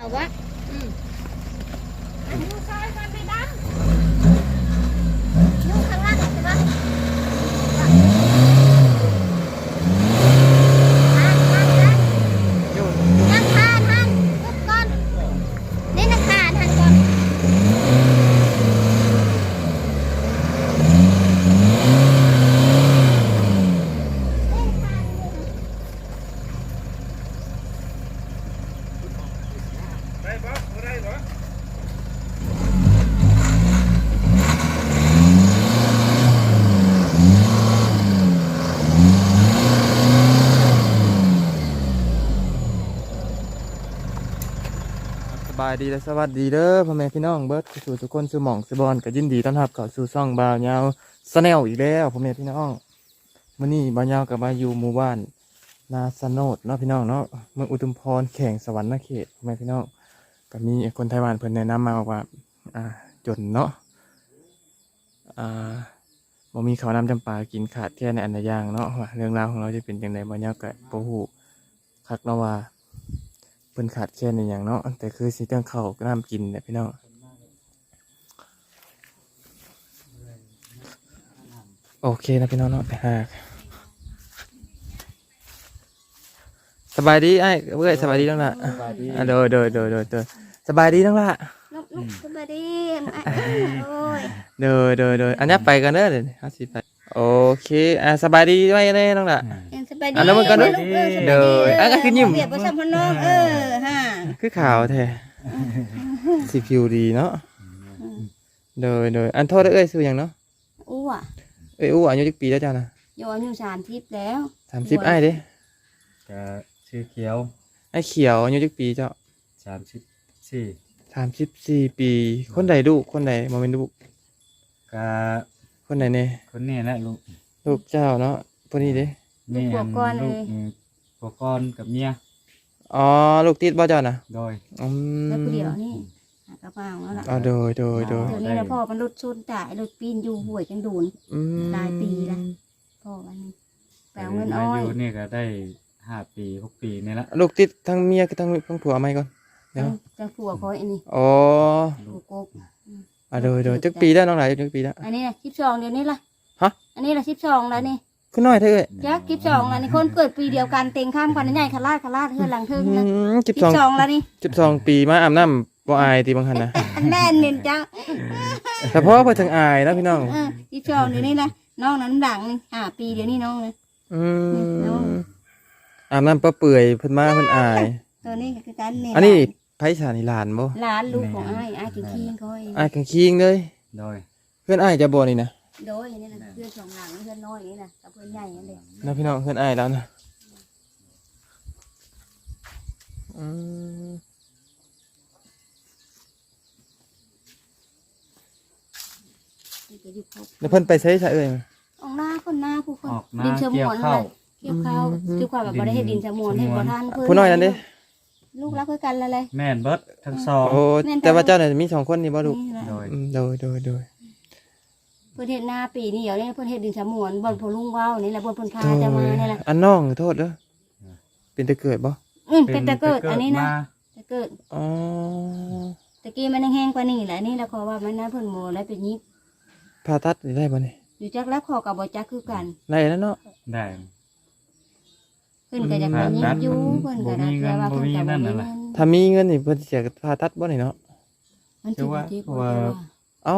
เอาวะอืม อยู่ซอยกันไปด อยู่ข้างล่างใช่ปะอ่านอ่านอ่านนักข่าวหันทุกก่อนนี่นักข่าวหันก่อนนี่นักข่าวหัน ได้ปะบ่ได้ปะ ส บายดีและสวัสดีเด้อพ่อแม่พี่น้องเบิร์ดสู่ทุกคนสู่หม่องสู่บอลก็ยินดีต้อนรับเข้าสู่ช่องบ่าวยาวสแนลอีกแล้วพ่อแม่พี่น้องมื้อนี้บ่าวยาวกับมาอยู่หมู่บ้านนาสโนดเนาะพี่น้องเนาะเมืองอุทุมพรแข่งสวรรค์นเขตพ่อแม่พี่น้องก็มีคนไต้หวันเพิ่นแนะนำมาบอกว่าอ่าจนเนาะอ่าบ่มีข้าวน้ำจำปากินขาดแค่ในอันใดอย่างเนาะว่าเรื่องราวของเราจะเป็นจังไดบ่าวยาวก็บ่ฮู้คักเนาะว่า พิ่นขาดแคลนในอย่างเนาะแต่คือสิเรื่องข้าวกับน้ำกินเนี่ยพี่น้องโอเคนะพี่น้องเนาะไปหาสบายดีไอ้เว้ยสบายดีน้องละอะโดยโดยโดยโดยโดยสบายดีน้องละลูกลูกสวัสดีอะโอ้ยโดยโดยโดยอันนี้ไปกันเด้อเดี๋ยวห้าสิบไปโอเคอะสบายดีไว้เลยน้องละยังสบายดีอะแล้วมันก็ลูกเออสบายเด้ออะก็คือยิ้มเบียดประชาพน้องเออฮะ คือขาวแท้สิผิวดีเนาะโดยโดยอันโทษเด้อเอ้ยซื้ออย่างเนาะอ้วเอ้ยอู้อายุจักปีแล้วจ้านะโยนอยู่สามทิพย์แล้วสามสิบไอ้ายเด้ก็ชื่อเขียว ไอ้เขียวอายุจักปีเจ้าสามสิบสี่สามสิบสี่ปี คนใดลูกคนใดมาเป็นลูกก็คนใดเนี่ยคนนี้แหละลูกลูกเจ้าเนาะพวกนี้เด้นี่อันลูกอืมผัวก้อนกับเมีย อ๋อลูกติดบ่เจ้านะโดย อืมแล้วผู้เดียวนี่หากระเป๋าแล้วล่ะอ๋อโดยโดยโดยเดี๋ยวนี้นะพ่อมันรถชนตายรถปีนอยู่ห่วยจังดูน อืมหลายปีละ พ่อมันนี่แปลเงินอ้อาอยยุนี่ก็ได้ห้าปีหกปีนี่ละลูกติดทั้งเมียกับทั้งทั้งผัวไหมก่อนเดี๋ยวจะผัวคอยอันนี้อ๋อผัวกก อะโดยโดยจักปีได้น้องหลายจักปีแล้ว อันนี้นะสิบสองเดี๋ยวนี้ล่ะฮะ อันนี้ละสิบสองแล้วนี่ ขึ้นน้อยเถอะเอ้ยยักสิบสองแล้วนี่คนเกิดปีเดียวกันเต็งข้ามกันใหญ่ขลาดขลาดเฮือหลังเทิงอืนะมสิบสิสองบสองแล้วนี่สิบสองปีมาอาบน้ำบ่อายตีบางคันนะอันแน่นเน้นจ้าแต่เพราะว่าเพิ่นถึงอายนะพี่น้องเออสิบสองเดี๋ยวนี้นะน้องนั้นหลังนี่ห้าปีเดี๋ยวนี้น้องเลยอืเนาะมอาบน้ำปะเปื่อยเพิ่นมาเพิ่นอาย ตัวนี้ก็คือการเน้นอันนี้ไผสานี่หลานบ่หลานลูกของอ้ายอ้ายกินขี้คอยอายกังคิงเลยโดยเพื่อนอายจะบ่นี่นะ โดยนี่นะเพื่อนสองหลังเพื่อนน้อยนี่นะกับเพื่อนใหญ่นั่นเลยนะพี่น้องเพื่อนอายแล้วนะอืมนี่ก็อยู่ครบแล้วเพิ่นไปใช้ซะเอ้ยออกหน้าคนหน้าผู้คนออกมาดินชะมเกี่ยววนข้าว เกี่ยวข้าวคือความแบบบ่ได้เฮ็ดดินชะมวนให้บ่ทันเพิ่นผู้น้อยนั่นเด้ลูกรักคือกันแล้วเลย แม่นเบิดทั้งสอง โอ้แต่ว่าเจ้าเนี่ยมีสองคนนี่บ่ลูกนี่แหละโดย อืมโดยโดยโดย เพิ่นเฮ็ดหน้าปีนี้เดี๋ยวนี้เพิ่นเฮ็ดดินชะมวนบ่อนพอลุงเว้านี่แหละบ่อนเพิ่นพาจะมานี่แหละอันน้องโทษเด้อเป็นตะเกิดบ่อืมเป็นตะเกิดอันนี้นะมาตะเกิดอ๋อตะกี้มันแห้งๆกว่านี้แหละนี่แล้วขอว่ามันนะเพิ่นโมแล้วเป็นยิบผ่าตัดนี่ได้บ่นี่อยู่จักแล้วขอกับบ่จักคือกันได้แล้วเนาะได้เพิ่นก็จะมายิบอยู่เพิ่นก็ได้แต่ว่าเพิ่นก็บ่มีเงินถ้ามีเงินนี่เพิ่นสิเสียผ่าตัดบ่นี่เนาะมันสิบ่เจ็บบ่ว่าเอ้า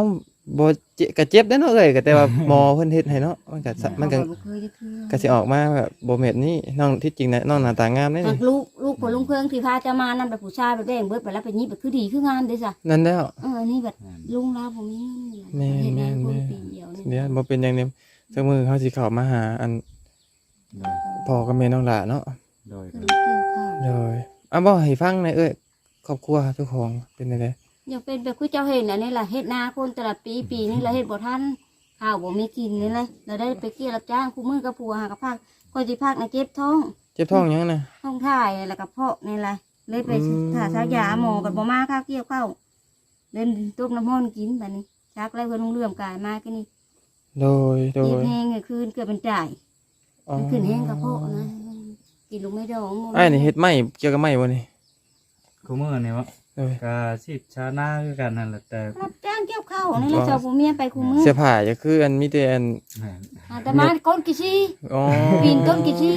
บ่เจ็บก็เจ็บได้อเนาะเอ้ยก็แต่ว่าหมอเพิ่นเฮ็ดให้เนาะมันก็สะมันก็บ่เคยจะคือก็สิออกมาแบบบ่แม่นนี่น้องที่จริงนะน้องหน้าตางามเด้หันี่กลูกลูกพอลุงเพิ่งที่พาจะมานั่นแบบผู้ชายแบบแดงเบิดไปแล้วเป็นยิบแบบคือดีคืองามเด้ซะนั่นแล้ว เอออันนี้แบบลุงลาผมมีเงินแม่เฮ็ดได้แม่คนแม่ ปีเดียวนี่เดี๋ยวบ่เป็นหยังเนี่ยจักมือเขาสิเข้ามาหาอันโดยพ่อกับแม่น้องหล่าเนาะโดยเพิ่นเกี่ยวข้าวเลยอะบ่ให้ฟังหน่อยเอ้ยครอบครัวเจ้าของเป็นจังได อยากเป็นแบบคือเจ้าเห็นอันนี้ล่ะเฮ็ดนาคนแต่ละปีปีนี้เราเฮ็ดบ่ทันข้าวบ่มีกินนี่เลยเราได้ไปเกี่ยวรับจ้างคู่มือกับผัวหากับภาคคอยสิภาคนะเจ็บท้องเจ็บท้องหยังนะ ท้องถ่ายแล้วก็เพาะนี่แหละเลยไปอืม ถ่าช้ายาหมอกับบ่มาข้าวเกี่ยวข้าวเล่นต้มน้ำมันกินแบบนี้ชักแล้วเพิ่นลงเลื่อมกายมาก็นี่โดยโดกินยแห้งก็คืนเกิดเป็นจ่ายอ๋อมันขึ้นแห้งกระเพาะนะกินลูกไม่ดองหมดอ้ายนี่เฮ็ดไม้เกี่ยวกับไม้บ่นี่กูมื้อนี่ว่า โดยก็สิชาหน้าคือกันนั่นแหละแต่รับจ้างเกี่ยวข้าวนี่แหละเจ้าผู้เมียไปคู่มือเสื้อผ้าก็คืออันมีแต่อันแม่นหาแต่มาก้นกี่ชีอ๋อปีนต้นกี่ชี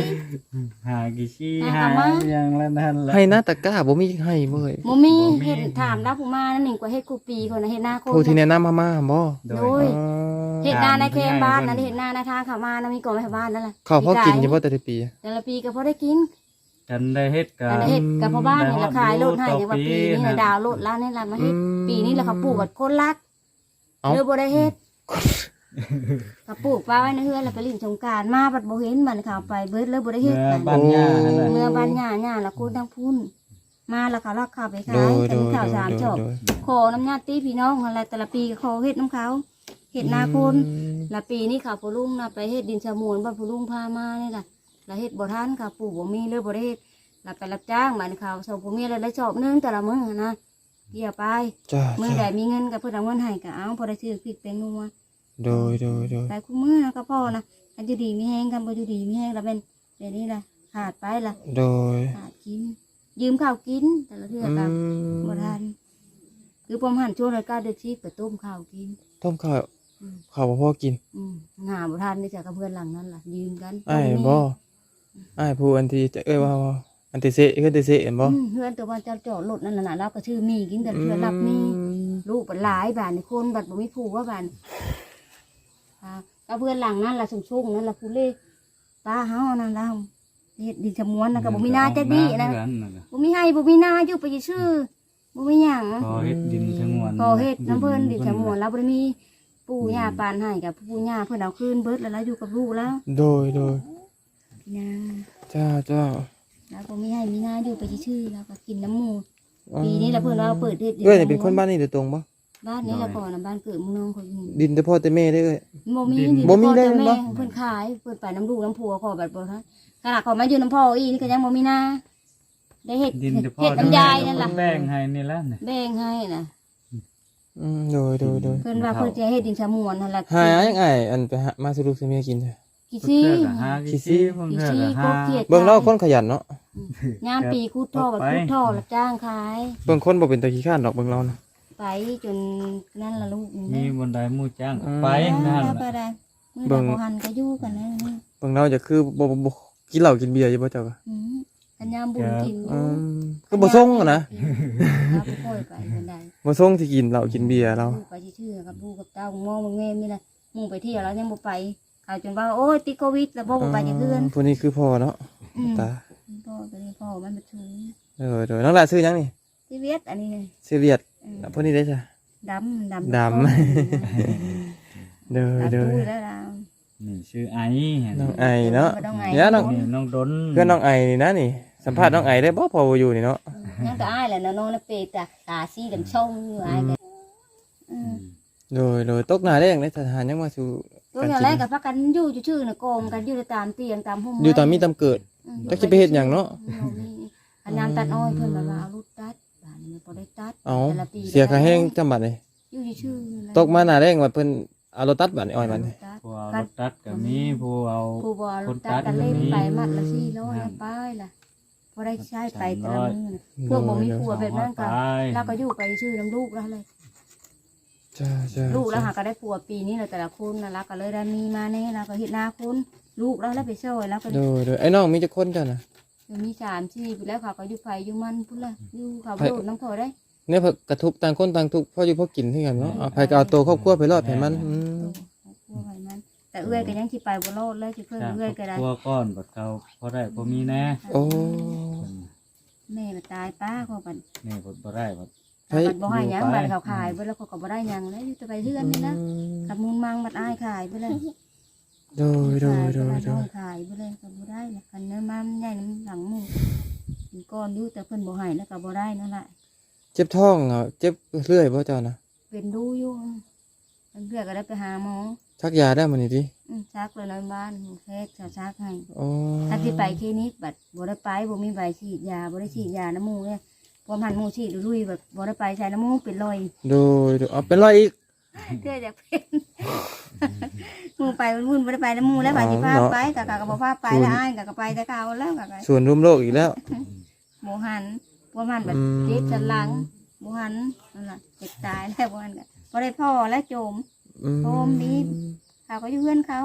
หากี่ชี้หาหากะมาอย่างละนั่นแหละให้หน้าตะกร้าบ่มีให้เว้ยบ่มีเฮ็ดถามรับผู้มานั่นหนึ่งกว่าเฮ็ดกูปีคนน่ะเฮ็ดหน้าโคผู้ที่แนะนำมามาบ่โดโดยยอ๋อเฮ็ดหน้าในเขตบ้านนั่นเฮ็ดหน้าในทางเข้ามานั่นมีก่อนไว้ให้บ้านนั่นแหละข้าวพอกินอยู่บ่แต่ละปี แต่ละปีก็พอได้กิน กันได้เฮ็ดกัอันนนั้นเฮ็ดกับพ่อบ้านนี่ละขายโลดให้ต่อในว่าปีปีนี้นะละดาวโลดแล้วนี่ละมาเฮ็ดอืมปีนี้ละเขาปลูกกับคนรักเอ้าเลยบ่ได้เฮ็ดเขาปลูกป้าไว้ในเฮือนแล้วไปลิ้นสงกรารมาบัดบ่เห็นมันเขาไปเบิดเลยบ่ได้เฮ็เมื่ดอนะบ้านย่านั่นแหละเมื่อบ้านย่าย่าละกูทั้งพุ่นมาแล้วเขาลักข้าวไปโดขายยแต่โดมียข้าวโดยสามโดจยอบโดยขอน้ำญาติพี่น้องอะไรแต่ละปีก็ขอเฮ็ดน้ำเขาเฮ็ดนาคนอืมละปีนี้ข้าวผู้ลุงนะไปเฮ็ดดินชะมูลบ้านผู้ลุงพามานี่ล่ะ ละเฮ็ดบ่ทันค่ะปลูกบ่มีเลยบ่ได้เฮ็ดละไปรับจ้างบ้านเขาส่งผู้มีแล้วได้ชอบหนึงแต่ละมื้อนะเกี่ยวไปจ้ามื้อใดจ้ามีเงินก็เพิ่นเอาเงินให้ก็เอาพอได้ซื้อพริกแตงนัวโดยโดยโดยไปคู่มื้อนะก็พอนะอันอยู่ดีมีแฮงกันบ่อยู่ดีมีแฮงละเป็นเดี๋ยวนี้ล่ะขาดไปล่ะโดยขาดกิน ยืมข้าวกินแต่ละเทื่ออืก็มบ่ทันคือผมหันช่วงรายการเดือดชีพก็ต้มข้าวกิน ต้มข้าวอืมข้าวบ่พอกิน อืมหาบ่ทันนี่จ้ะกับเพื่อนหลังนั้นล่ะยืมกันไอ้ายบ่ไอ้ายผู้อันที่จะเอ้ยว่าว่าอันที่เซะคือที่เซะเห็นบ่อืมเพื่อนตัววันเจ้าจอดรถนั่นน่ะเราก็ชื่อมีกินแต่เพื่อนรับมีอืมลูกบัดหลายบานนี่คนบัดบ่มีผู้ว่าบานอ่าก็เพื่อนหลังนั่นล่ะสุ่งๆนั่นล่ะผู้เล่ป้าเฮานั่นล่ะเฮ็ดดินชะมวนนะก็บ่มีนาจักดีนะเพื่อนั่นน่ะบ่มีให้บ่มีนาอยู่ไปชื่อบ่มีหยัง พอเฮ็ดดินชะงวนก็เฮ็ดน้ำเพิ่นดินชะมวนแล้วบ่ได้มีปู่ย่าปานให้กับปู่ย่าเพิ่นเอาคืนเบิดแล้วเราอยู่กับลูกแล้ว โดยโดย พี่นางจ้าจ้าแล้วบ่มีให้มีนาอยู่ไปชื่อแล้วก็กินน้ำหมูปีนี้ละเพิ่นว่าเปิดเฮ็ดเอ้ยนี่เป็นคนบ้านนี่โดยตรงบ่บ้านนี้ละก่อนน่ะบ้านเกิดเมืองน้องคนนี้ดินแต่พ่อแต่แม่ได้อเอ้ยบ่มีบ่มีพ่อเลยแต่บ่แม่เพิ่นขายเพิ่นไปน้ำลูกน้ำผัวขอบัดบ่ทันขนาดขอมาอยู่น้ำพ่ออีนี่ก็ยังบ่มีนาได้เฮ็ดดินเฉพาะเฮ็ดน้ำยายนั่นล่ะแบ่งให้นี่แหละนี่แบ่งให้น่ะอืมโดยโดยโดยเพิ่นว่าเพิ่นจะเฮ็ดดินชะมวนนั่นล่ะหายังไงอันไปหามาสรุปสิเมียกินเถอะ กี่เพื่ซี่อก็หา กี่ซี่เพิ่นกี่เพื่อซี่ก็ก็หาเกียด เบิ่งเล่าคนขยันเนาะยามปีคูดท่อบัดคูดท่อรับจ้างขาย เบิ่งคนบ่เป็นตะขี้ข้านดอกเบิ่งเรานะ ไปจนนั่นละลูกนี่มีนะบนไดหมู่จ้างอืมไปนั่นไปล่ะได้มือเบิ่ตางโบหันก็อยู่กันแล้วนี่เบิ่งเราจะคือบ่บ่บ่กินเหล้ากินเบียร์อยู่บ่เจ้าก็อืมกันยามบุญกินอืมก็บ่ส่งอะนะครับค่อยไปกันได้บ่ส่งที่กินเหล้ากินเบียร์เรา ลูกไปชื่อๆกับลูกกับเต้ามองมึงแม่นี่แหละมึงไปเที่ยวแล้วยังบ่ไป เขาจนว่าโอ้ยติดโควิดแล้วบ่บ่ไปจะเพื่อนผู้นี้คือพ่อเนาะอืมตาพ่อตัวนี้พ่อมันมาชูเออเดี๋ยวน้องหลานซื้อหยังนี่ชีวิตอันนี้ซื้อเวียดอืมแล้วผู้นี้ได้จ้ะ ดำดำดำ เด้อดำเด้อตุ้ยแล้วเรานี่ชื่อไอน้องไอเนาะน้องไอเนี่ยน้อง นี่น้องดนเพื่อนน้องไอนี่นะนี่ สัมภาษณ์น้องไอได้บ่พอบ่อยู่นี่เนาะยังก็อายแหละน้องๆน่ะเปตาตาสีดำช่องอยู่อายกันอืมโดยโดยตกหน้าแรงในสถานยังมาสู่ ตัวอย่างแรกกับพักกันอยู่ชื่อๆน่ะโกงกันอยู่ตามเตียงตามห้องอยู่ตามมีตามเกิดจักสิไปเฮ็ดหยังเนาะอันยามตัดอ้อยเพิ่นแบบว่าเอาลูกตัดบ้านนี้บ่ได้ตัดเอาแต่ละปีเสียค่าแห้งจำบัดเลยอยู่ชื่อๆนั่นแหละตกมาหน้าแรงว่าเพิ่นเอารถตัดบัดนี่อ้อยบัดนี่ตัดผู้เอารถตัดก็มีผู้เอาผู้บ่เอาลูกตัดกันเล่นไปมัดละ400แล้วไปล่ะบ่ได้ใช้ไปแต่ละมื้อน่ะพวกบ่มีผัวแบบนั้นก็ไปเราก็อยู่ไปชื่อน้ำลูกแล้วเลย จ้าจ้าลูกแล้วหาก็ได้ผัวปีนี้เลยแต่ละคนนะเราก็เลยได้มีมาแน่เราก็เฮ็ดหน้าคนลูกแล้วแล้วไปช่วยแล้วก็โดยโดยไอ้น้องมีจักคนจ้ะน่ะมีสามชีพแล้วเขาก็อยู่ไผอยู่มันพุ่นละอยู่เขาโดดน้ำเขาได้เนี่ยเพิ่นกระทุกต่างคนต่างทุกข์พ่ออยู่พ่อกินคือกันเนาะเอาไผก็เอาตัวครอบครัวไปรอดให้มันอืมครัวไผมันแต่เอื้อยก็ยังสิไปบ่รอดเลยสิเพิ่นจ้างเอื้อยก็ได้ครัวก้อนบัดเขาพอได้พอมีแน่โอ้แม่มาตายป้าเขาบัดนี่บ่บ่ได้บัด บัดบ่ให้หยังบัดเขาขายเบิดแล้วเขาก็บ่ได้หยังเลยอยู่แต่ไปเฮือนนี่นะกับมูลมังบัดอายขายไปเลยโดยโดยโดยขายโดไปเลยยขายไปเลยก็บ่ได้นะคันเนื้อมันใหญ่น้ำหลังหมูเป็นก้อนอยู่แต่เพิ่นบ่ให้แล้วก็บ่ได้นั่นแหละเจ็บท้องเหรอเจ็บเรื่อยบ่เจ้านะเป็นดูอยู่มันเพื่อก็ได้ไปหาหมอชักยาได้มื้อนี้ติอืมซักเลยในบ้านแพทย์จะซักให้อ๋อถ้าที่ไปคลินิกบัดบ่ได้ไปบ่มีใบฉีดยาบ่ได้ฉีดยาน้ำมูกเนี่ย พอมันหมูฉีดลุยๆแบบบ่ได้ไปใช้น้ำมูกเป็นรอยโดยโดยเอาเป็นไรอีก เพื่อจะเป็นหมูไปวุ่นๆบ่ได้ไปน้ำมูกแล้วไปสิพาไปกะกะก็บ่พาไปแล้วอ้ายกะก็ไปแต่เก่าแล้วกะก็ส่วนรวมโลกอีกแล้วหมูหันพวกมันแบบอืม เจ็บสันหลังบ่หันนั่นล่ะเจ็บตายแล้วบ่หันก็บ่ได้พ่อและโจม อืมโอมดีเขาก็อยู่เพื่อนเขา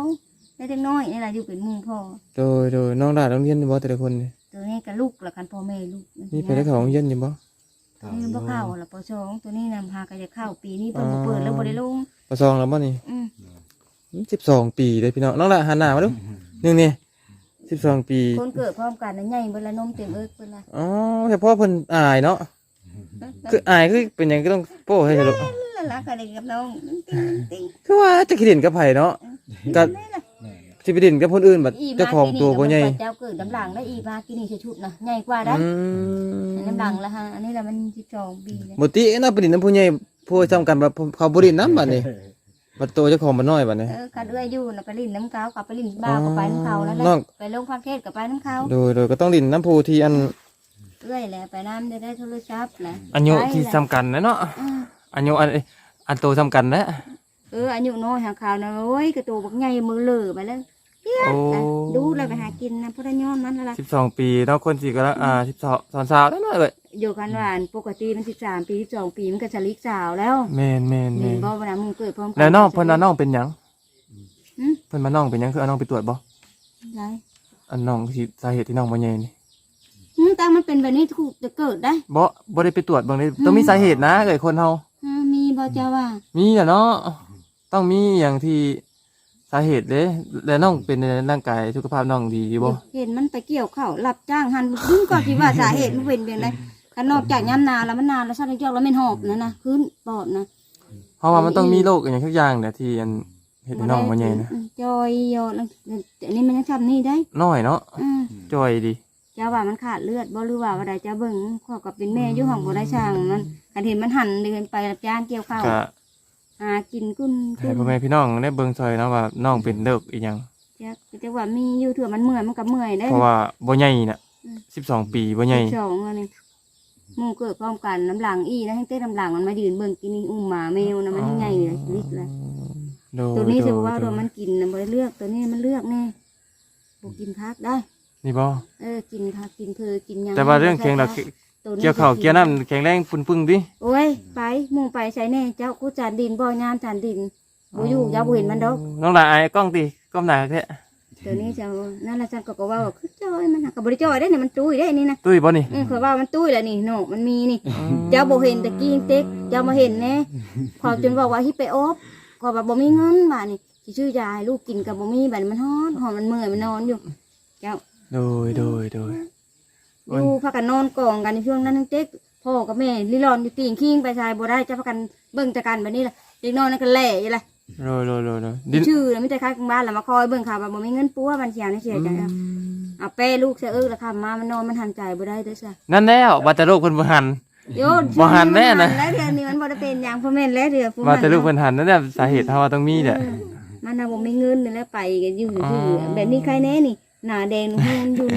ได้เด็กน้อยนี่แหละอยู่เป็นหมู่พ่อโดยโดยน้องดาต้องเรียนอยู่บ่แต่ละคนนี่ ตัวนี้ก็ลูกละกันพ่อแม่ลูกมีไปได้เขาโรงเรียนอยู่บ่ตัวนี้บ่เข้าละปสองตัวนี้นำพาก็จะเข้าปีนี้เพิ่นบ่เปิดแล้วบ่ได้ลงประซองแล้วบ่นี่อืมสิบสองปีเลยพี่น้องน้องละหันหน้ามาดูนี่นี่สิบสองปี คนเกิดพร้อมกันนะใหญ่เบิ่ละนมเต็มเอิกเบิ่ละอ๋อแต่พ่อเพิ่นอายเนาะคืออายคือเป็นหยังก็ต้องโป้ให้เถอะลูกแล้วรักกันกับน้องติ๊งติ๊งคือว่าจะคิดเห็นกับไผเนาะก็นี่ล่ะแม่น สิไปเด่นกับคนอื่นบัดอีมาเจ้าของตัวบ่ใหญ่เจ้าเกิดน้ำหลังได้อีมากินนี่ชุดๆนะใหญ่กว่าได้อืมน้ำหลังละฮะอันนี้ละมัน12ปีเลยบ่ติเนาะไปเด่นน้ำผู้ใหญ่ผู้ซ้ำกันแบบเขาบ่เด่นน้ำบัดนี้บัดโตเจ้าของบ่น้อยบัดนี้เออคันเอื้อยอยู่น่ะไปลิ้นน้ำเขากับไปลิ้นบ้าวกับไปน้ำเขาแล้วแหละน้องไปลงพักเทศกับไปน้ำเขาโดยโดยก็ต้องเด่นน้ำผู้ที่อันเอื้อยแหละไปน้ำได้ได้โทรศัพท์แหละอายุไปที่แหละซ้ำกันนะเนาะอืมอายุอันอันโตซ้ำกันนะ เอออายุน้อยหาข่าวนะโอ้ยกระตูบักใหญ่มือเหลือไปแล้วเกี้ยโอ้อะดูเลยไปหากินนะพุทธยอมนั้นละสิบสองปีเนาะคนสิก็ละอ่าสิบสองสอนสาวแล้วเนาะเอ้ยอยู่กันว่าอันปกติมันสิบสามปีสิบสองปีมันก็จะลิกสาวแล้วแม่นแม่นเห็แม่นนบ่เวลามึงเกิดพร้อมกั แล้วน้องเพิ่นว่าน้องเป็นหยังหืม เพิ่นมาน้องเป็นหยังคือเอาน้องไปตรวจบ่ไรอันน้องที่สาเหตุที่น้องบ่ใหญ่นี่หืมแต่มันเป็นแบบนี้ถูกจะเกิดได้ บ่บ่ได้ไปตรวจเบิ่งเลยต้องมีสาเหตุนะเอ้ยคนเฮาอ่ามีบ่เจ้าว่ามีอะเนาะ ต้องมีอย่างที่สาเหตุเด้แล้วน้องเป็นในร่างกายสุขภาพน้องดีอยู่บ่เห็นมันไปเกี่ยวข้าวรับจ้างหันดึงก็คิดว่าสาเหตุมันเป็นเป็นไรกันนอกจากย้ำนาแล้วมันนานแล้วชาติเจ้าแล้วไม่หอบนะนะขึ้นปอดนะเพราะว่ามันต้องมีโรคอย่างทุกอย่างเนี่ยที่อันเฮ็ดให้น้องบ่ใหญ่นะจอยยอแล้วอันนี้มันยังทำนี่ได้น้อยเนาะอืมจอยดีเจ้าว่ามันขาดเลือดบ่หรือว่าว่าใดเจ้าเบิ่งข้อกับเป็นแม่อยู่ห้องบ่ได้ช่างมันกันเห็นมันหันเดินไปรับจ้างเกี่ยวข้าวก็ หากินกุ้นกุ้ให้นพ่อแม่พี่น้องได้เบิ่งซอยเนาะว่าน้องเป็นโรคอีหยังเจ้าเจ้าว่ามีอยู่เถื่อมันเมื่อยมันก็เมื่อยได้ เพราะว่าบ่ใหญ่น่ะอืม 12 ปีบ่ใหญ่สองอันนี้หมู่เกิดพร้อมกันน้ำหลังอีนะให้เต้น้ำหลังมันมายืนเบิ่งกินนี่อุ้มหมาแมวนะมันยังไงเลยลิกเลยโดยตัวนี้โดสิยว่าโดตัวยมันกินนะบ่ได้เลือกตัวนี้มันเลือกแน่บ่กินพักได้ นี่บ่เออกินพักกินเพอกินหยังแต่ว่าเรื่องเคียงเรา ตัวนี้เกี่ยวข้าวเกี่ยวน้ำแข็งแรงปึ้งๆดิ โอ้ยไปหมู่ไปใช้แน่เจ้ากูจานดินบ่ยามจานดินบ่อยู่อยาบ่เห็นมันดอก น้องหลานอายกล้องติกล้องหน้าแท้ตัวนี้จะนั่นละจังก็ก็ว่าว่าคือจ้อยมันหักกับบริจ้อยได้เนี่ยมันตุ้ยได้นี่นะตุ้ยบ่นี่เออเขาว่ามันตุ้ยแล้วนี่โนมันมีนี่ เจ้าบ่เห็นตะกี้เต็กเจ้ามาเห็นแน่พอจนบอกว่าฮิไปอบขอแบบบ่มีเงินบาดนี่สิชื่อยาให้ลูกกินกับบ่มีบาดมันฮ้อนหอมมันเมื่อยมันนอนอยู่เจ้าโดยโดยโดย อยู่พากันนอนกองกันในช่วงนั้นทั้งเต็กพ่อกับแม่ลิรอนอยู่ตีงคิงไปชายบ่ได้เจ้าพากันเบิ่งจักกันแบบนี้ล่ะเด็กนอนนั่นก็แหล่อยู่ล่ะโดยโดยโดยโดยดินชื่อแล้วไม่ได้ค่ายกลางบ้านแล้วมาคอยเบิ่งข่าวว่าบ่มีเงินปัวบันเสียในเสียจังเอาเป้ลูกเสียเอิกแล้วค่ะมามันนอนมันหันใจบ่ได้เด้อจ้ะนั่นแล้วบาแต่ลูกเพิ่นบ่หัน โยนบ่หันแน่นะ แล้วเดือนนี้มันบ่ได้เป็นอย่างพ่อแม่นแล้วเดือนผู้บาแต่ลูกเพิ่นหันนั่นแหละสาเหตุเฮาว่าต้องมีแหละ มันน่ะบ่มีเงินนี่แหล้วไปกันอยู่อ๋อ อยู่แบบนี้ใครแน่นี่หน้าแดงหุ่นอยู่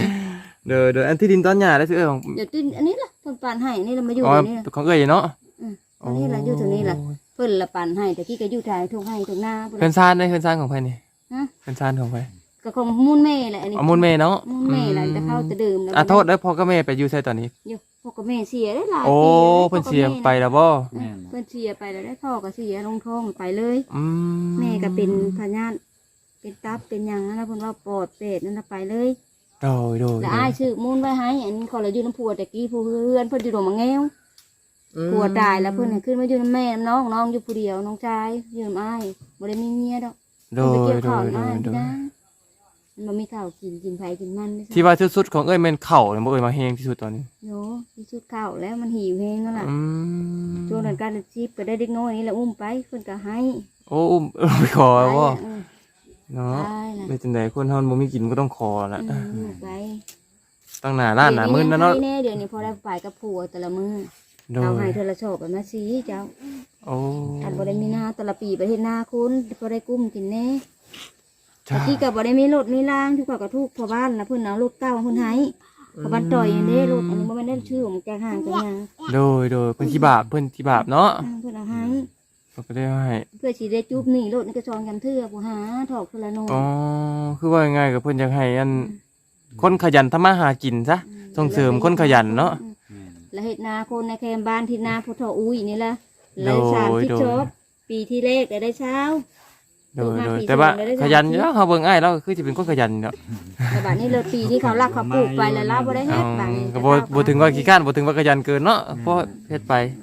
นี่โดยโดยอันที่ดินตอนหญ้าได้ซื้อของเดี๋ยวติ้นอันนี้ล่ะเพิ่นปานให้นี่เรามาอยู่อ๋อนี่ของเอ้ยเนาะอืมอันนี้ล่ะอยู่ตรงนี้ล่ะเพิ่นละปานให้แต่กี้ก็อยู่ทายทุ่งให้ทุ่งนาพุ่นเพิ่ล่ะนซานได้เพิ่นซานของไผนี่ฮะ เพิ่นซานของไผก็ของมูลแม่แหละอันนี้เอามูลแม่เนาะมูลแม่ล่ะแต่เข้าจะดื่มแล้วอะโทษเด้อพ่อกับแม่ไปอยู่ไสตอนนี้ อยู่พ่อกับแม่เสียได้หลายโอ้ปีแล้วเพิ่นเสียพ่อกับไปแม่แล้วบ่แม่นเพิ่นเสียไปแล้วได้พ่อก็เสียลงท้องไปเลย อืมแม่ก็เป็นพญาติเป็นตับเป็นหยังนั่นนะเพิ่นว่าปอดเป็ดนั่นนะไปเลย โดยโดยแล้วอ้ายชื่อมูลไว้ให้อันนี้ขอเราอยู่น้ำผัวแต่กี้ผู้เพื่อนเพิ่นอยู่โดมมาแง้วผัวตายแล้วเพิ่นให้ขึ้นมาอยู่น้ำแม่น้องน้องอยู่ผู้เดียวน้องชายอยู่น้ำอ้ายบ่ได้มีเมียดอกโดเพิ่นไปยเกี่ยวโดข้าวยโดน้ายโดยนะมันบ่มีข้าวกินกินไผกินมันไม่ที่ว่าสุดๆของเอ้ยแม่นเข่าเนี่ยบ่เอ้ยมาแฮงที่สุดตอนนี้โยที่สุดข้าวแล้วมันหิวแฮงนั่นล่ะอืมช่วงนั้นการชีพก็ได้เด็กน้อยนี่แหละอุ้มไปเพิ่นก็ให้ โอ้อุ้มไปขอไปบ่ เออเนาะไปล่ะเป็นจังไดคนเฮาบ่มีกินก็ต้องขอแหละอืมลูกไปตั้งหน้าร้านหน้ามื้อนั่นเนาะดี๋ยวแน่เดี๋ยวนี้พอได้ไปกับผัวแต่ละมื้อโดเอายให้เธอละโชคแบบมาซีเจ้าโอ้อันบ่ได้มีหน้าแต่ละปีไปเฮ็ดหน้าคุณบ่ได้กุ้มกินแน่จ้าตะกี้ก็บ่ได้มีรถมีรางทุกข้อยก็ทุกพ่อบ้านนะเพิ่นเอารถเก่าเพิ่นให้พ่อบ้านต่อยอันนี้รถอันนี้บ่แม่นได้ชื่อของแกห่างกันหยังโดยโดยเพิ่นที่บาปเพิ่นที่บาปเนาะ อืมเพิ่นเอาให้ เพิ่นก็ได้ให้เพื่อสิได้จุบหนี่รถนี่ก็ซองกันเทื่อผู้หาถอกเทื่อละโนอ๋อคือว่าง่ายๆก็เพิ่นอยากให้อันคนขยันทำมาหากินซะส่งเสริมคนขยันเนาะ แม่นพแล้วเฮ็ดนาคนในแคมบ้านที่นาพุทธอุ้ยนี่ล่ะโดแล้ยวสามที่โดยจบปีที่เลขได้ได้เช้า โดยมาโดยปีแต่ว่าสองเลยได้ขยันสามสิบเนาะเขาเบิ่งอ้ายเราคือสิเป็นคนขยันเนาะแต่บัดนี้เลยปีที่เขาลักเขาปลูกไปแล้วเราบ่ได้เอาเฮ็ดบัดนี้ก็บ่บ่ถึงว่าขี้ข้านบ่ถึงว่าขยันเกินเนาะเพราะเฮ็ดไปไป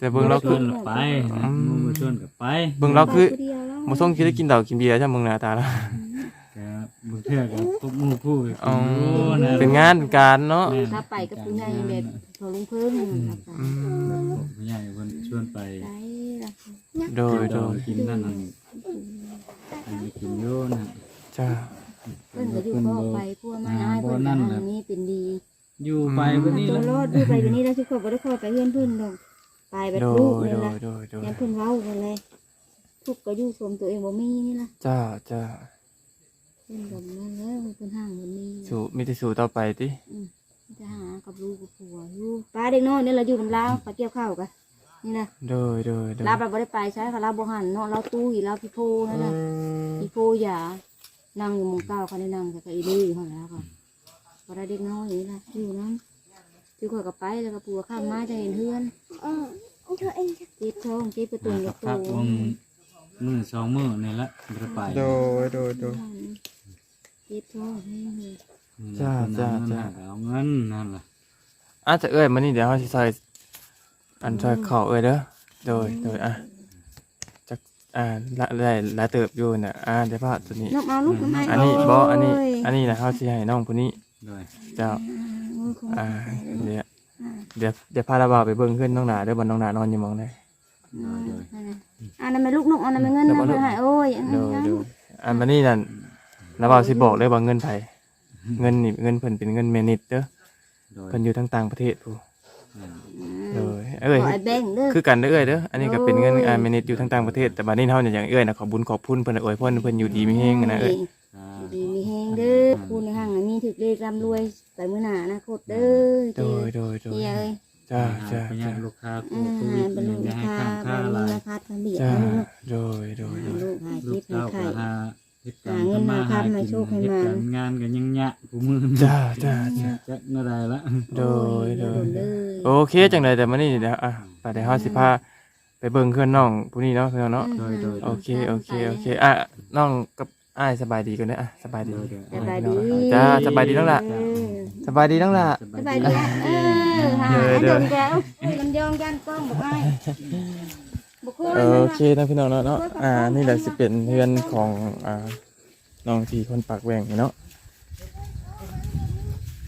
แต่เบิ่งเราชคือวนก็ไปอืมหมู่ชวนก็ไปเบิ่งเราคือไปผู้เดียวแล้วบ่ส่งคิดได้กินเหล้ากินเบียร์ใช่มึงหน้าตาแล้วก็บางเทื่อก็พบหมู่ผู้ก็อ๋ออยู่นะเป็นงานเป็นการเนาะแม่นถ้าไปกับผู้ใหญ่แบบพอลุงเพิ่งแล้วก็อืมผู้ใหญ่เพิ่นชวนไปได้ละโดยโดยกินนั่นนั่นอันนี้กินอยู่นะจ้า เพิ่นก็อยู่พ่อไปพัวมาอ้ายเพิ่นก็ทางนี้เป็นดีอยู่ไปวันนี้ตัแล้ววรอดอยู่ไปวันนี้แล้วทุกคนบ่ได้เข้าไปเฮือนเพิ่นดอก ไปแบบโดลูกยเลยโดล่ะยโดยโดยยันเพิ่นเว้ากันเลยทุกข์ก็อยู่สมตัวเองบ่มีนี่ล่ะจ้าจ้าเพิ่นก็นั่นแล้วเพิ่นห่างเพิ่นมีสู้มีแต่สู้ต่อไปติจะหากับลูกกับผัวอยู่ป้าเด็กน้อยนี่เราอยู่นำลาวไปเกี่ยวข้าวกันนี่นะโดยโดยโดยลาวเราบ่ได้ไปใช้ค่ะลาวบ่หันเนาะเราตู้อีเราพี่โพนั่นน่ะพี่โพอย่านั่งอยู่หมุงเก้าเขาได้นั่งกับอีลี่เขาแล้วก็พอได้เด็กน้อยนี่ล่ะอยู่นั้น ที่ข่อยก็ไปแล้วก็ปัวข้ามมาจะเห็นเพื่อนเออเธอเองจะเจ็บท้องเจ็บประตูสักับกพักตูวงมื้อสองมื้อนี่ละบ่ได้ไปโดยโดยโดย เจ็บท้องนี่เลยจ้าจ้าจ้า เอาเงินนั่นล่ะอาจจะเอ้ยมานี่เดี๋ยวเขาสิใส่อันใส่ข้าวเอ้ยเด้อโดยโดยอะจักอ่าละได้ละเติบอยู่น่ะอ่าเดี๋ยวพาตัวนี้ นกเอาลูกทำไมอันนี้บ่อันนี้โยอันนี้นะเขาสิให้น้องผู้นี้ โดยเจ้าโอ้ย คงอ่าเดี๋ยวเดี๋ยวเดี๋ยวพาระบาวไปเบิ่งขึ้นน้องหนาเด้อบ่น้องหนานอนอยู่หมองได้อันนั้นไม่ลูกนกอันนั้นไม่เงินนะเพื่อให้โอ้ยอันโดนั้นยโดยอันมานี่นั่นระบาวสิบอกเลยว่าเงินไผเงินนี่เงินเพิ่นเป็นเงินเมนิดเด้อโดยเพิ่นอยู่ทั้งต่างประเทศผู้อืมโดยเอ้เอ้ยยไอ้แบงค์เด้อ คือกันเด้อเอ้ยเด้ออันนี้ก็เป็นเงินโอ้ยอ่าเมนิดอยู่ทั้งต่างประเทศแต่บัดนี้เฮาเนี่ยอย่างเอ้ยนะขอบุญขอบคุณเพิ่นอวยพรเพิ่นอยู่ดีมีแฮงนะเอ้ย อ่าดีมีแฮงเด้อพูดในห้างมีถึกเลขร่ำรวยไปมื้อหน้าอนาคตเด้อโดยโดยโดยเฮียเอ้ยจ้าจ้าไปยัจ้างลูกค้าอ่าโควิดบรรลุอย่าราให้คาข้ามบรค่ารลุหลายราคาทำเบียดจ้าให้ลูกโดยโดยโดย ลูกหายลูเจ็กบหาเต้ายไข้ก็หาเฮ็ดการหาเงินมาทำทำให้โชคให้เฮ็ดมาการงานก็ยังยะกูมือจ้าจ้าจ้าจักเมื่อใดละ โดยโดยเลยโอเคจังไดแต่มานี่เดี๋ยวอะไปเดี๋ยวเฮาสิพาไปเบิ่งเพื่อนน้องผู้นี้เนาะเพื่อนเนาะ โดยโดย โอเค โอเค โอเค อะ น้องกับ อ้ายสบายดีกันเด้ออะสบายดีโดยโดยสบายดี จ้าสบายดีน้องล่ะเออสบายดีน้องล่ะสบายดีเออหาเดี๋ยวเดี๋ยว โดนแก้วมันยองยันกล้องบอกให้บอกคุยโอเคนะพี่น้องเนาะเนาะอ่านี่แหละสิเป็นเพื่อนของอ่าน้องที่คนปากแหว่งนี่เนาะ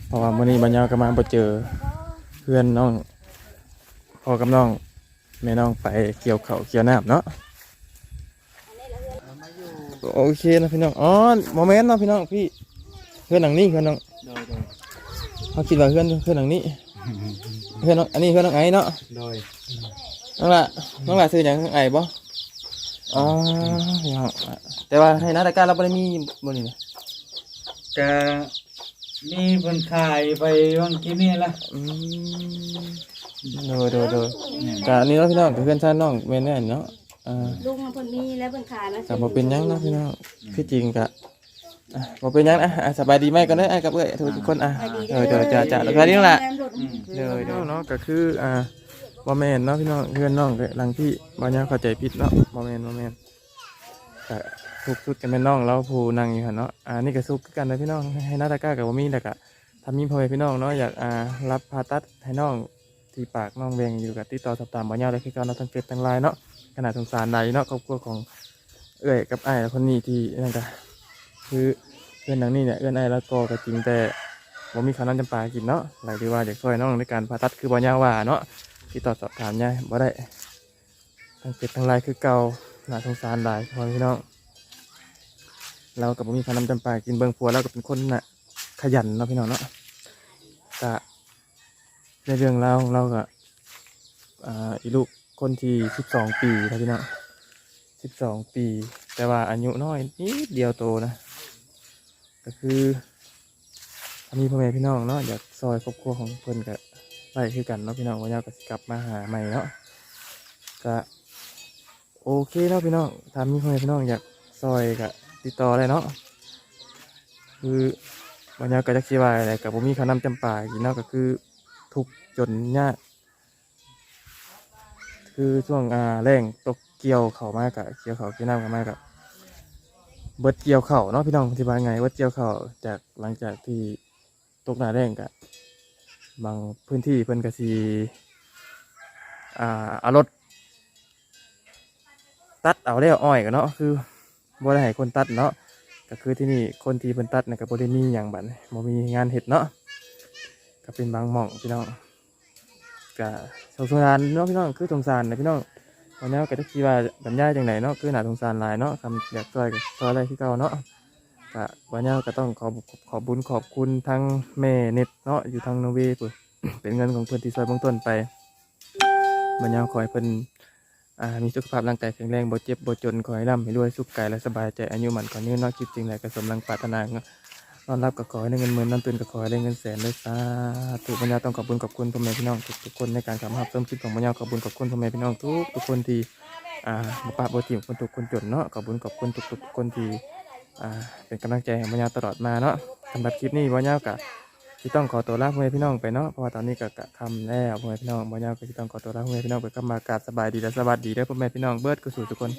เพราะว่ามื้อนี้บัญญัติก็มาบ่เจอเพื่อนน้องพ่อกับน้องแม่น้องไปเกี่ยวข้าวเกี่ยวน้ำเนาะ โอเคนะพี่น้องอ๋อโมเมนต์เนาะพี่น้องพี่เพื่อนหนังนี้เพื่อนน้องโดยโดยเขาคิดว่าเพื่อนเพื่อนหนังนี้ เพื่อนน้องอันนี้เพื่อนน้องไอ้เนาะโดยน้องละน้องละซื้อหยังไอ้บ่อ๋อพี่น้องแต่ว่าให้นาฬิกาเราไม่ได้มีบนนี้นะก็มีเพิ่นขายไปวังกี้นี่ละอืมโดยโดยโดยกอันนี้เนาะพี่น้องกับเพื่อนชายน้องแม่นแน่เนาะ อ่าลุงเพิ่นมีแล้วเพิ่นขายแล้วกับบ่เป็นหยังเนาะพี่น้องคือจริงกะอะบ่เป็นหยังนะอะสบายดีไหมกันเด้อไอ้กับเอ้ยทุกคนอะเออเดี๋ยวจะจะแล้วก็นี่นั่นแหละเดี๋ยวเดี๋ยวเนาะก็คืออ่าบอแมนเนาะพี่น้องเพื่อนน้องก็หลังที่บางอย่างเข้าใจผิดเนาะบอแมนบอแมนก็ทุกสุดกันเป็นน้องเราผู้นั่งอยู่หันเนาะอ่านี่ก็สุกคือกันเลยพี่น้องให้หนาตาก้ากับบ่มีแต่ก็ทำมีพ่อแม่พี่น้องเนาะอยากอ่ารับผ่าตัดให้น้องที่ปากน้องแวงอยู่กับติดต่อสอบถามบ่ยาวเลยคือการเราะทั้งเฟซทั้งไลน์เนาะ ขนาดสงสารใดเนาะครอบครัวของเอ้ยกับไอ้คนนี้ที่นั่นก็คือเพื่อนหนังนี่เนี่ยเอื้อนไอ้แล้วก็ก็จริงแต่บ่มีข้าวน้ำจำปากินเนาะหลายที่ว่าอยากช่วยน้องในการผ่าตัดคือบ่ยาว่าเนาะที่ต่อสอบถามยายบ่ได้ทั้งเป็ดทั้งลายคือเก่าน่าสงสารหลายพอพี่น้องเรากับบ่มีข้าวน้ำจำปากินเบิ่งผัวเราก็เป็นคนน่ะขยันเนาะพี่น้องเนาะกะในเรื่องเราเราก็อ่าอีลูก คนที่สิบสองปีนะพี่น้องสิบสองปี แต่ว่าอายุน้อยนิดเดียวโตนะ ก็คืออันนี้พ่อแม่พี่น้องเนาะอยากซอยครอบครัวของเพิ่อนกับไล่คือกันเนาะพี่น้องวันยาวก็กลับมาหาใหม่เนาะก็โอเคเนาะพี่น้องถ้ามีพ่อแม่พี่น้องอยากซอยก็ติดต่อได้เนาะคือวันยาวก็จะคิดว่าอะไรกับผมมีข้าวนำจำปากินเนาะก็คือทุกจนยาก คือช่วงอ่าแรงตกเกี่ยวเข่ามากกะเกี่ยวเข่าเกี่ยวน้ำกันมากกะเบิดเกี่ยวเข่าเนาะพี่น้องอธิบายไงเบิดเกี่ยวเข่าจากหลังจากที่ตกหนาแรงกะบางพื้นที่เพิ่นกะสีอ่าเอารถตัดเอาแล้วอ้อยกันเนาะคือบ่ได้ให้คนตัดเนาะก็คือที่นี่คนที่เพิ่นตัดเนี่ยก็บ่ได้มีหยังบัดนี้บ่มีงานเฮ็ดเนาะก็เป็นบางหม่องพี่น้อง ก็สงสารเนาะพี่น้องคือสงสารนะพี่น้องวันนี้ก็จะคิดว่าบรรยายจังไดเนาะคือหนาสงสารหลายเนาะคำอยากช่วยก็ช่วยอะไรที่เก่าเนาะก็วันนี้ก็ต้องขอขอบบุญขอบคุณทั้งแม่เน็ตเนาะอยู่ทางนอร์เวย์พุ่นเป็นเงินของเพิ่อนที่ช่วยเบื้องต้นไปวันนี้ขอให้เพิ่อ่ามีสุขภาพร่างกายแข็งแรงบ่เจ็บบ่จนขอให้ร่ำให้รวยสุขกายและสบายใจอายุหมันขอยืนเนอกคิดจริงแหลกระสมรังปรารถนา นอนรับก็ขอให้ได้เงินหมื่นนอนตื่นก็ขอให้ได้เงินแสนด้วยสาธุปัญญาต้องขอบคุณขอบคุณพ่อแม่พี่น้องทุกทุกๆคนในการสามารถเติมคลิปของปัญญาขอบคุณขอบคุณพ่อแม่พี่น้องทุกทุกคนที่อ่าบ่ปะบ่ถิ่มคนทุกคนจนเนาะขอบคุณขอบคุณทุกทุกๆคนที่อ่าเป็นกำลังใจให้ปัญญาตลอดมาเนาะสำหรับคลิปนี้ปัญญาก็ที่ต้องขอตัวลาพ่อแม่พี่น้องไปเนาะเพราะว่าตอนนี้ก็กะคำแล้วพ่อแม่พี่น้องปัญญาก็ที่ต้องขอตัวลาพ่อแม่พี่น้องไปกลับมากราบสบายดีและสวัสดีเด้อพ่อแม่พี่น้องเบิดกุศลทุกคน